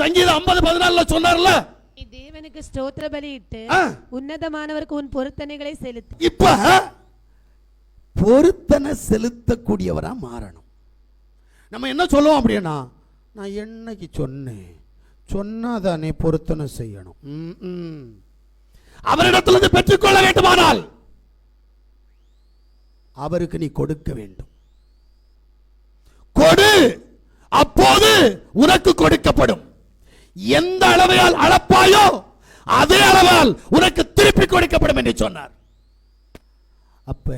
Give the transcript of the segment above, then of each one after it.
சங்கீதம் ஐம்பது பதினாலுல சொன்னார்ல? நீ தேவனுக்கு ஸ்தோத்திர பலியிட்டு. உன்னதமானவருக்கு உன் பொருத்தனைகளை செலுத்து. இப்ப பொருத்தனை செலுத்தக்கூடியவரா மாறணும். நம்ம என்ன சொல்லுவோம் அப்படின்னா நான் என்னைக்கு சொன்னேன்? சொன்னாதானே பொருத்தனை செய்யணும். அவரிடத்திலிருந்து பெற்றுக்கொள்ள வேண்டுமானால் அவருக்கு நீ கொடுக்க வேண்டும். கொடு! அப்போது உனக்கு கொடுக்கப்படும். எந்த அளவையால் அளப்பாயோ அதே அளவால் உனக்கு திருப்பி கொடுக்கப்படும் என்று சொன்னார். அப்ப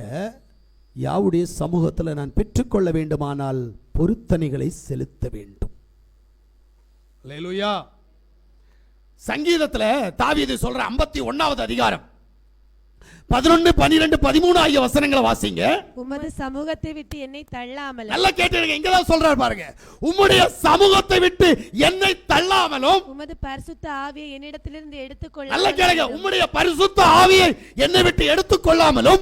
யாவுடைய சமூகத்தில் நான் பெற்றுக்கொள்ள வேண்டுமானால் பொருத்தனைகளை செலுத்த வேண்டும். சங்கீதத்துல தாவீது சொல்ற ஐம்பத்தி ஒன்னாவது அதிகாரம். பதினொன்னு பனிரெண்டு பதிமூணு ஆகிய வசனங்களை வாசிங்க. உமது சமூகத்தை விட்டு என்னை தள்ளாமலும் நல்லா கேட்டுருங்க இங்கதான் சொல்றாரு பாருங்க. உம்முடைய சமூகத்தை விட்டு என்னை தள்ளாமலும் உமது பரிசுத்த ஆவியை என்னிடத்திலிருந்து எடுத்துக்கொள்ள நல்ல கேளுங்க உம்முடைய பரிசுத்த ஆவியை என்னை விட்டு எடுத்துக்கொள்ளாமலும்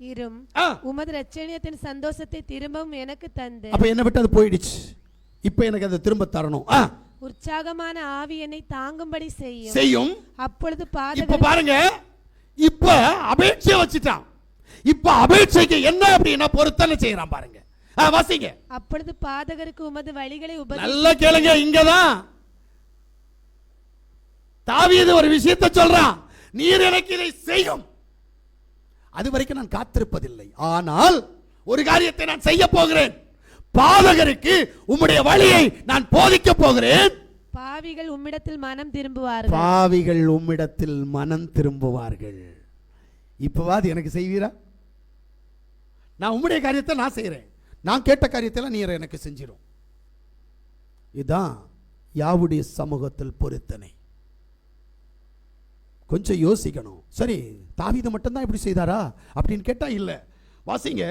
இரும். உமது ரட்சணியத்தின் சந்தோஷத்தை திரும்பவும் எனக்கு தந்து அப்ப என்ன விட்டு அது போயிடுச்சு. இப்ப எனக்கு அதை திரும்ப தரணும். ஆ, உற்சாகமான ஆவி என்னை தாங்கும்படி செய்யும். செய்யும். அப்பொழுது இப்ப பாதகர் பாருங்க இப்ப அபேட்சை வச்சுட்டான். இப்ப அபேட்சைக்கு என்ன அப்படின்னா பொருத்தனை செய்யறான் பாருங்க. வாசிங்க. அப்பொழுது பாதகருக்கு உமது வழிகளை நல்லா கேளுங்க இங்கதான். தாவீது ஒரு விஷயத்தை சொல்றான். நீர் எனக்கு இதை செய்யும். அது வரைக்கும் நான் காத்திருப்பதில்லை. ஆனால் ஒரு காரியத்தை நான் செய்ய போகிறேன். பாதகருக்கு உம்முடைய வழியை நான் போதிக்க போகிறேன். பாவிகள் உம்மிடத்தில் மனம் திரும்புவார்கள். பாவிகள் உம்மிடத்தில் மனம் திரும்புவார்கள். இப்போவாது எனக்கு செய்வீரா? நான் உம்முடைய காரியத்தை நான் செய்கிறேன் நான் கேட்ட காரியத்தை நீர் எனக்கு செஞ்சிடும் இதுதான் யாவுடைய சமூகத்தில் பொருத்தனை. கொஞ்சம் யோசிக்கணும். சரி தாவீது மட்டும்தான் இப்படி செய்தாரா? அப்படின்னு கேட்டால் இல்லை. வாசிங்க.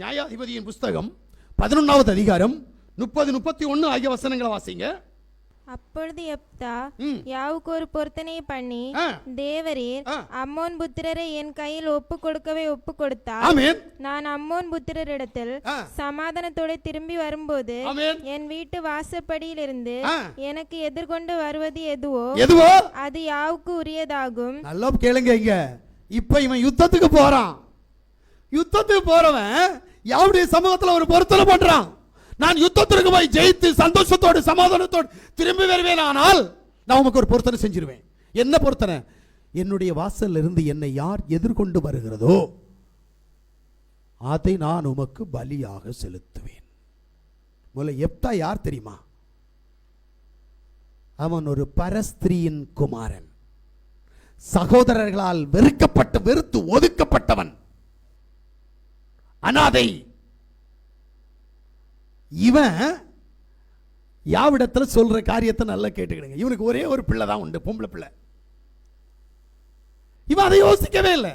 நியாயாதிபதியின் புஸ்தகம் பதினொன்றாவது அதிகாரம் முப்பது முப்பத்தி ஒன்று ஆகிய வசனங்களை வாசிங்க. அப்பொழுது எப்தா. யாவுக்கு ஒரு பொருத்தனை பண்ணி. தேவரீர். அம்மோன் புத்திரரை என் கையில் ஒப்பு கொடுக்கவே ஒப்பு கொடுத்தார் ஆமென் நான் அம்மோன் புத்திரரிடத்தில். சமாதானத்தோட திரும்பி வரும்போது என் வீட்டு வாசற்படியிலிருந்து ஆ. எனக்கு எதிர்கொண்டு வருவது எதுவோ எதுவோ அது யாவுக்கு உரியதாகும் நல்லா கேளுங்க இங்க இப்ப இவன் யுத்தத்துக்கு போறான் யுத்தத்துக்கு போறவன் யாருடைய சமூகத்துல ஒரு பொருத்தனை பண்றான் நான் யுத்தத்திற்கு போய் ஜெயித்து சந்தோஷத்தோடு சமாதானத்தோடு திரும்பி வருவேன். ஆனால் நான் உமக்கு ஒரு பொருத்தனை செஞ்சிருவேன். என்ன பொருத்தனை? என்னுடைய வாசல்ல இருந்து என்னை யார் எதிர்கொண்டு வருகிறதோ அதை நான் உமக்கு பலியாக செலுத்துவேன். முதல்ல எப்தா யார் தெரியுமா? அவன் ஒரு பரஸ்திரியின் குமாரன். சகோதரர்களால் வெறுக்கப்பட்டு வெறுத்து ஒதுக்கப்பட்டவன். அனாதை இவன் யாவிடத்தில் சொல்ற காரியத்தை நல்லா கேட்டுக்கிடுங்க. இவனுக்கு ஒரே ஒரு பிள்ளை தான் உண்டு பொம்பளை பிள்ளை. இவன் அதை யோசிக்கவே இல்லை.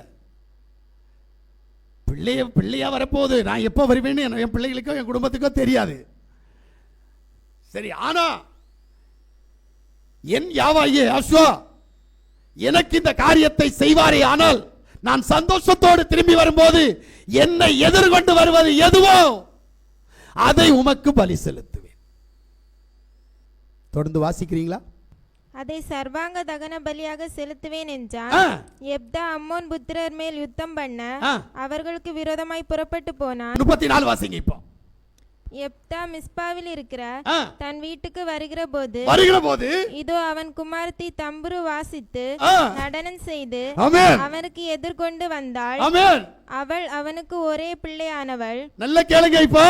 பிள்ளைய பிள்ளையா வரப்போகுது. நான் எப்போ வருவேன்னு என் என் பிள்ளைகளுக்கோ என் குடும்பத்துக்கோ தெரியாது. சரி ஆனா என் யாவாயே அஸ்வா எனக்கு இந்த காரியத்தை செய்வாரே ஆனால் நான் சந்தோஷத்தோடு திரும்பி வரும்போது என்னை எதிர்கொண்டு வருவது எதுவோ? அதை உமக்கு பலி செலுத்துவேன். தொடர்ந்து வாசிக்கிறீங்களா? அதை சர்வாங்க தகன பலியாக செலுத்துவேன் என்றான் எப்தா அம்மோன் புத்திரர் மேல் யுத்தம் பண்ண. அவர்களுக்கு விரோதமாய் புறப்பட்டு போனான். முப்பத்தி நாலு வாசிங்க இப்போ. எப்தா மிஸ்பாவில் இருக்கிற தன் வீட்டுக்கு வருகிற போது வருகிற போது இதோ அவன் குமாரத்தி தம்புரு வாசித்து நடனம் செய்து அவனுக்கு எதிர்கொண்டு வந்தாள். அவள் அவனுக்கு ஒரே பிள்ளையானவள். நல்ல கேளுங்க இப்போ.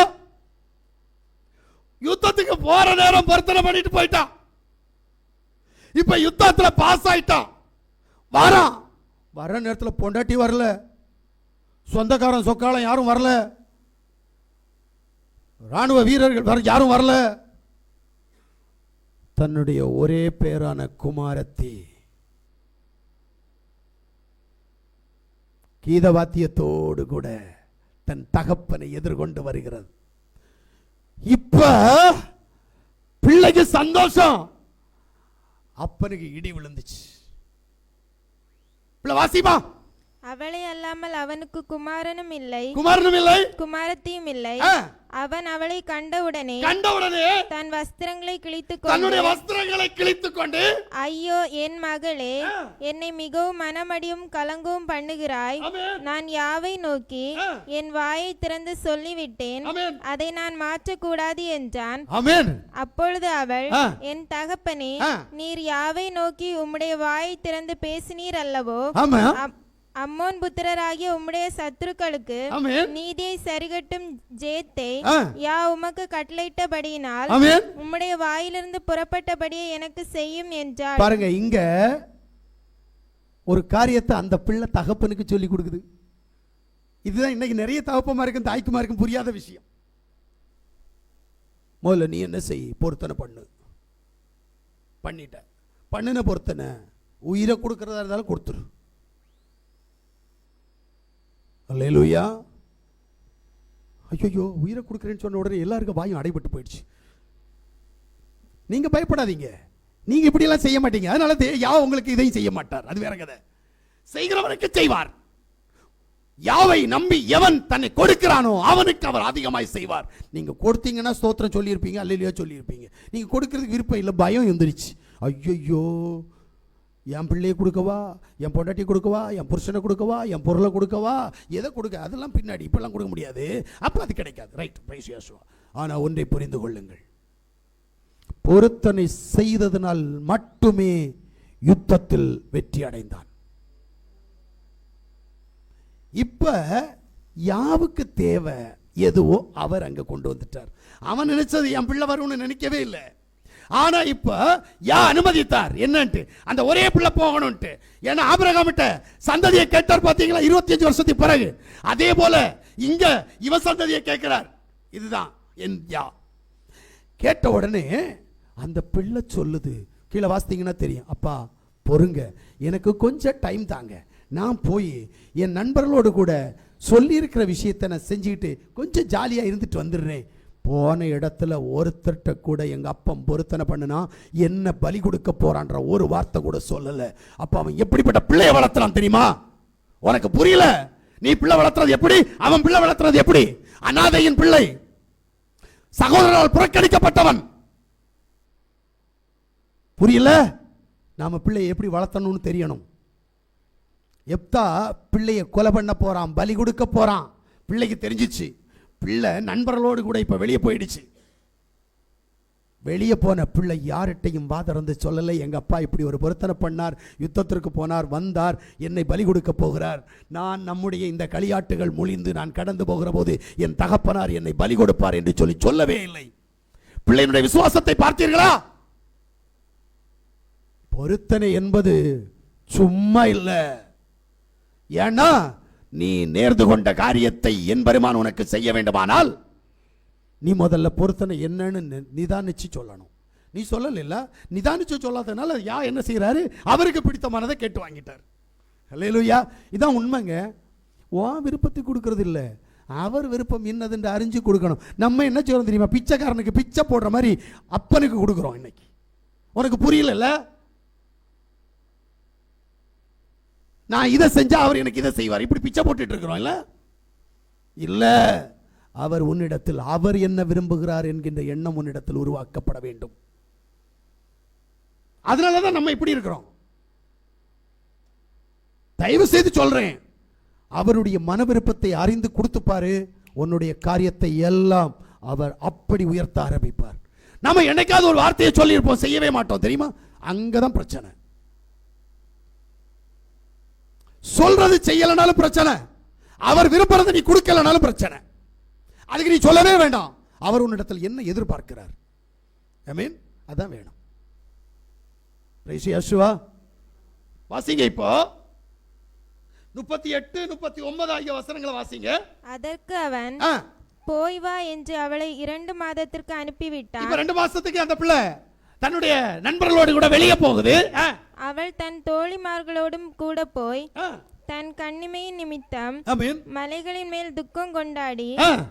யுத்தத்துக்கு போற நேரம் பொருத்தனை பண்ணிட்டு போயிட்டான் இப்ப யுத்தத்துல பாஸ் ஆயிட்டான் வாரான் வர நேரத்தில் பொண்டாட்டி வரல. சொந்தக்காரன் சொக்காலம் யாரும் வரல. ராணுவ வீரர்கள் வர யாரும் வரல. தன்னுடைய ஒரே பேரான குமாரத்தி கீதவாத்தியத்தோடு கூட தன் தகப்பனை எதிர்கொண்டு வருகிறது. இப்ப பிள்ளைக்கு சந்தோஷம். அப்பனுக்கு இடி விழுந்துச்சு. பிள்ளை வாசிமா அவளை அல்லாமல் அவனுக்கு குமாரனும் இல்லை. குமாரனும் இல்லை? குமாரத்தியும் இல்லை. அவன் அவளை கண்டவுடனே கண்டவுடனே தன் வஸ்திரங்களை கிழித்துக் தன்னுடைய வஸ்திரங்களை கிழித்துக் கொண்டு ஐயோ என் மகளே என்னை மிகவும் மனமடியும் கலங்கவும் பண்ணுகிறாய். நான் யாவை நோக்கி. என் வாயை திறந்து சொல்லிவிட்டேன். அதை நான் மாற்றக்கூடாது என்றான். அப்பொழுது அவள். என் தகப்பனே. நீர் யாவை நோக்கி உம்முடைய வாயை திறந்து பேசினீர் அல்லவோ? அம்மோன் புத்திரராகிய உம்முடைய சத்துருக்களுக்கு நீதியை சரிகட்டும் ஜேத்தை. யா உமக்கு கட்டளையிட்டபடியினால் உம்முடைய வாயிலிருந்து புறப்பட்டபடியே எனக்கு செய்யும் என்றாள். பாருங்க இங்க ஒரு காரியத்தை அந்த பிள்ளை தகப்பனுக்கு சொல்லி கொடுக்குது. இதுதான் இன்னைக்கு நிறைய தகப்பமா இருக்கும் தாய்க்குமா இருக்கும் புரியாத விஷயம். முதல்ல நீ என்ன செய்? பொருத்தனை பண்ணு. பண்ணிட்ட. பண்ணின பொருத்தனை உயிரை கொடுக்கறதா இருந்தாலும் கொடுத்துரு. அல்லேலூயா ஐயோ உயிரை கொடுக்குறேன்னு சொன்ன உடனே எல்லாருக்கும் வாயும் அடைபட்டு போயிடுச்சு. நீங்கள் பயப்படாதீங்க. நீங்கள் இப்படியெல்லாம் செய்ய மாட்டீங்க. அதனால தே- யா உங்களுக்கு இதையும் செய்ய மாட்டார். அது வேற கதை. செய்கிறவனுக்கு செய்வார். யாவை நம்பி எவன் தன்னை கொடுக்கிறானோ அவனுக்கு அவர் அதிகமாய் செய்வார். நீங்கள் கொடுத்தீங்கன்னா ஸ்தோத்திரம் சொல்லியிருப்பீங்க அல்லையா சொல்லியிருப்பீங்க. நீங்கள் கொடுக்கறதுக்கு விருப்பம் இல்லை பயம் எந்திரிச்சு ஐயோ என் பிள்ளையை கொடுக்கவா என் பொண்டாட்டி கொடுக்கவா என் புருஷனை கொடுக்கவா என் பொருளை கொடுக்கவா எதை கொடுக்க அதெல்லாம் பின்னாடி இப்பெல்லாம் கொடுக்க முடியாது. அப்போ அது கிடைக்காது. ரைட் பிரைஸ் யோசுவா ஆனால் ஒன்றை புரிந்து கொள்ளுங்கள். பொருத்தனை செய்ததனால் மட்டுமே யுத்தத்தில் வெற்றி அடைந்தான். இப்போ யாவுக்கு தேவை எதுவோ அவர் அங்கே கொண்டு வந்துட்டார். அவன் நினைச்சது என் பிள்ளை வரும்னு நினைக்கவே இல்லை. ஆனா இப்ப யா அனுமதித்தார்? என்னன்ட்டு. அந்த ஒரே பிள்ளை போகணும்ட்டு ஏன்னா ஆபிரகாமிட்ட சந்ததியை கேட்டார் பாத்தீங்களா? 25 வருஷத்துக்கு பிறகு. அதே போல இங்க இவ சந்ததியை கேட்கிறார். இதுதான் என் யா. கேட்ட உடனே அந்த பிள்ளை சொல்லுது. கீழே வாசித்தீங்கன்னா தெரியும். அப்பா பொறுங்க. எனக்கு கொஞ்சம் டைம் தாங்க. நான் போய் என் நண்பர்களோடு கூட சொல்லியிருக்கிற விஷயத்தை நான் செஞ்சுக்கிட்டு கொஞ்சம் ஜாலியாக இருந்துட்டு வந்துடுறேன். போன இடத்துல ஒருத்தர்கிட்ட கூட எங்கள் அப்பன் பொருத்தனை பண்ணுனா என்ன பலி கொடுக்க போறான்ற ஒரு வார்த்தை கூட சொல்லலை. அப்போ அவன் எப்படிப்பட்ட பிள்ளையை வளர்த்துறான் தெரியுமா? உனக்கு புரியல? நீ பிள்ளை வளர்த்துறது எப்படி? அவன் பிள்ளை வளர்த்துறது எப்படி? அனாதையின் பிள்ளை. சகோதரால் புறக்கணிக்கப்பட்டவன். புரியல? நாம பிள்ளையை எப்படி வளர்த்தணும்னு தெரியணும். எப்தா பிள்ளையை கொலை பண்ண போறான் பலி கொடுக்க போறான். பிள்ளைக்கு தெரிஞ்சிச்சு. பிள்ளை நண்பர்களோடு கூட இப்போ வெளியே போயிடுச்சு. வெளியே போன பிள்ளை யார்கிட்டையும் வாதிறந்து சொல்லலை. எங்கள் அப்பா இப்படி ஒரு பொருத்தனை பண்ணார். யுத்தத்திற்கு போனார் வந்தார் என்னை பலி கொடுக்க போகிறார். நான் நம்முடைய இந்த களியாட்டுகள் முழிந்து நான் கடந்து போகிற போது என் தகப்பனார் என்னை பலி கொடுப்பார் என்று சொல்லி சொல்லவே இல்லை. பிள்ளையினுடைய விசுவாசத்தை பார்த்தீர்களா? பொருத்தனை என்பது சும்மா இல்லை. ஏன்னா நீ நேர்ந்து கொண்ட காரியத்தை என் பெருமான் உனக்கு செய்ய வேண்டுமானால் நீ முதல்ல பொருத்தனை என்னன்னு நி- நிதானிச்சு சொல்லணும். நீ சொல்லல நிதானிச்சு சொல்லாததுனால யா என்ன செய்கிறாரு அவருக்கு பிடித்தமானதை கேட்டு வாங்கிட்டார். அல்லேலூயா இதான் உண்மைங்க. ஓ விருப்பத்தை கொடுக்கறது இல்லை அவர் விருப்பம் என்னதுன்னு அறிஞ்சு கொடுக்கணும். நம்ம என்ன செய்யறோம் தெரியுமா? பிச்சைக்காரனுக்கு பிச்சை போடுற மாதிரி அப்பனுக்கு கொடுக்குறோம் இன்னைக்கு. உனக்கு புரியல நான் இதை செஞ்சால் அவர் எனக்கு இதை செய்வார். இப்படி பிச்சை போட்டுட்டு இருக்கிறோம் இல்லை? இல்லை. அவர் உன்னிடத்தில் அவர் என்ன விரும்புகிறார் என்கின்ற எண்ணம் உன்னிடத்தில் உருவாக்கப்பட வேண்டும். அதனால தான் நம்ம இப்படி இருக்கிறோம். தயவு செய்து சொல்றேன். அவருடைய மன விருப்பத்தை அறிந்து கொடுத்துப்பாரு உன்னுடைய காரியத்தை எல்லாம் அவர் அப்படி உயர்த்த ஆரம்பிப்பார். நம்ம என்னைக்காவது ஒரு வார்த்தையை சொல்லியிருப்போம் செய்யவே மாட்டோம் தெரியுமா? அங்கதான் பிரச்சனை. சொல்றது செய்யலனாலும் பிரச்சனை. அவர் விரும்புறதை நீ கொடுக்கலனாலும் பிரச்சனை. அதுக்கு நீ சொல்லவே வேண்டாம். அவர் உன்னிடத்தில் என்ன எதிர்பார்க்கிறார்? மீன் அதான் வேணும். Yeshua. வாசிங்க இப்போ. முப்பத்தி எட்டு முப்பத்தி ஒன்பது ஆகிய வசனங்களை வாசிங்க. அதற்கு அவன் போய் வா என்று அவளை இரண்டு மாதத்திற்கு அனுப்பிவிட்டான். இப்ப ரெண்டு மாசத்துக்கு அந்த பிள்ளை. தன்னுடைய நண்பர்களோடு கூட வெளியே போகுது. அவள் தன் தோழிமார்களோடும் கூட போய் தன் கண்ணிமையின் நிமித்தம் ஆமென். மலைகளின் மேல் துக்கம் கொண்டாடி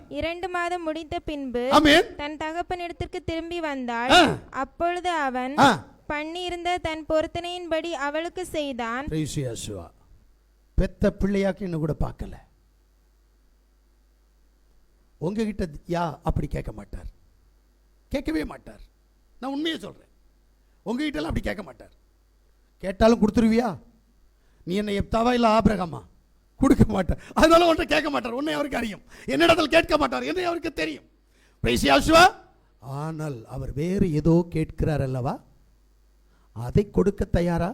இரண்டு மாதம் முடித்த பின்பு ஆமென். தன் தகப்பனிடத்திற்கு திரும்பி வந்தாள். அப்பொழுது அவன் ஆ, பண்ணியிருந்த தன் பொருத்தனையின்படி அவளுக்கு செய்தான். பெத்த பிள்ளையாக்கு இன்னும் கூட பார்க்கல. உங்ககிட்ட யா அப்படி கேட்க மாட்டார். கேட்கவே மாட்டார். நான் உண்மையை சொல்கிறேன் உங்ககிட்டலாம் அப்படி கேட்க மாட்டார். கேட்டாலும் கொடுத்துருவியா? நீ என்ன எப்தாவா இல்லை ஆபிரகமா? கொடுக்க மாட்டார். அதனால ஒன்றை கேட்க மாட்டார். உன்னை அவருக்கு அறியும். என்னிடத்தில் கேட்க மாட்டார் என்னை அவருக்கு தெரியும். பிரைசியாசுவா ஆனால் அவர் வேறு ஏதோ கேட்கிறார் அல்லவா? அதை கொடுக்க தயாரா?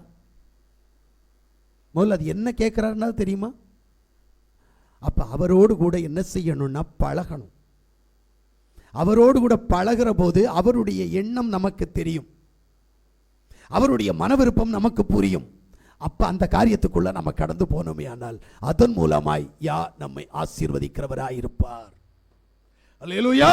முதல்ல அது என்ன கேட்குறாருன்னா தெரியுமா? அப்போ அவரோடு கூட என்ன செய்யணும்னா பழகணும். அவரோடு கூட பழகுற போது அவருடைய எண்ணம் நமக்கு தெரியும். அவருடைய மனவிருப்பம் நமக்கு புரியும். அப்போ அந்த காரியத்துக்குள்ளே நம்ம கடந்து போனோமே ஆனால் அதன் மூலமாய் யா நம்மை ஆசீர்வதிக்கிறவராயிருப்பார். அல்லேலூயா!